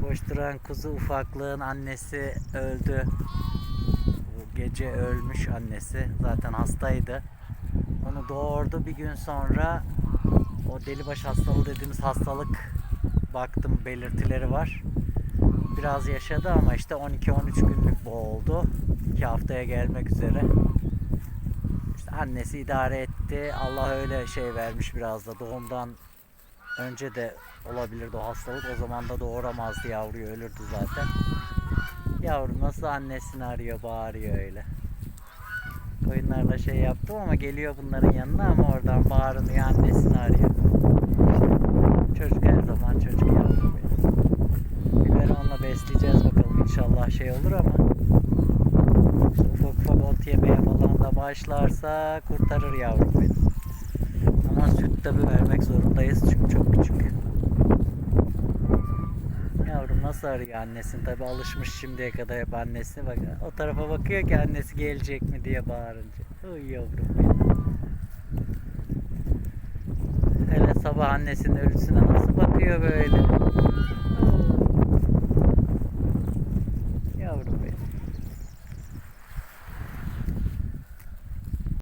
Koşturan kuzu ufaklığın annesi öldü. Bu gece ölmüş annesi. Zaten hastaydı. Onu doğurdu bir gün sonra o delibaş hastalığı dediğimiz hastalık baktım belirtileri var. Biraz yaşadı ama işte 12-13 günlük boğuldu. 2 haftaya gelmek üzere. İşte annesi idare etti. Allah öyle şey vermiş biraz da doğumdan önce de olabilirdi o hastalık. O zaman da doğuramazdı yavruyu ölürdü zaten. Yavrum nasıl annesini arıyor bağırıyor öyle. Koyunlarla şey yaptım ama geliyor bunların yanına ama oradan bağırıyor annesini arıyor. İşte çocuk her zaman çocuk yavrum benim. Biberonla besleyeceğiz bakalım inşallah şey olur ama işte ufak ufak ot yemeye falan da başlarsa kurtarır yavrum benim. Ama süt tabi vermek zorundayız çünkü nasıl arıyor annesini? Tabi alışmış şimdiye kadar hep annesine bak. O tarafa bakıyor ki annesi gelecek mi diye bağırınca. Uy yavrum. Hele sabah annesinin ölüsüne nasıl bakıyor böyle. Yavrum benim.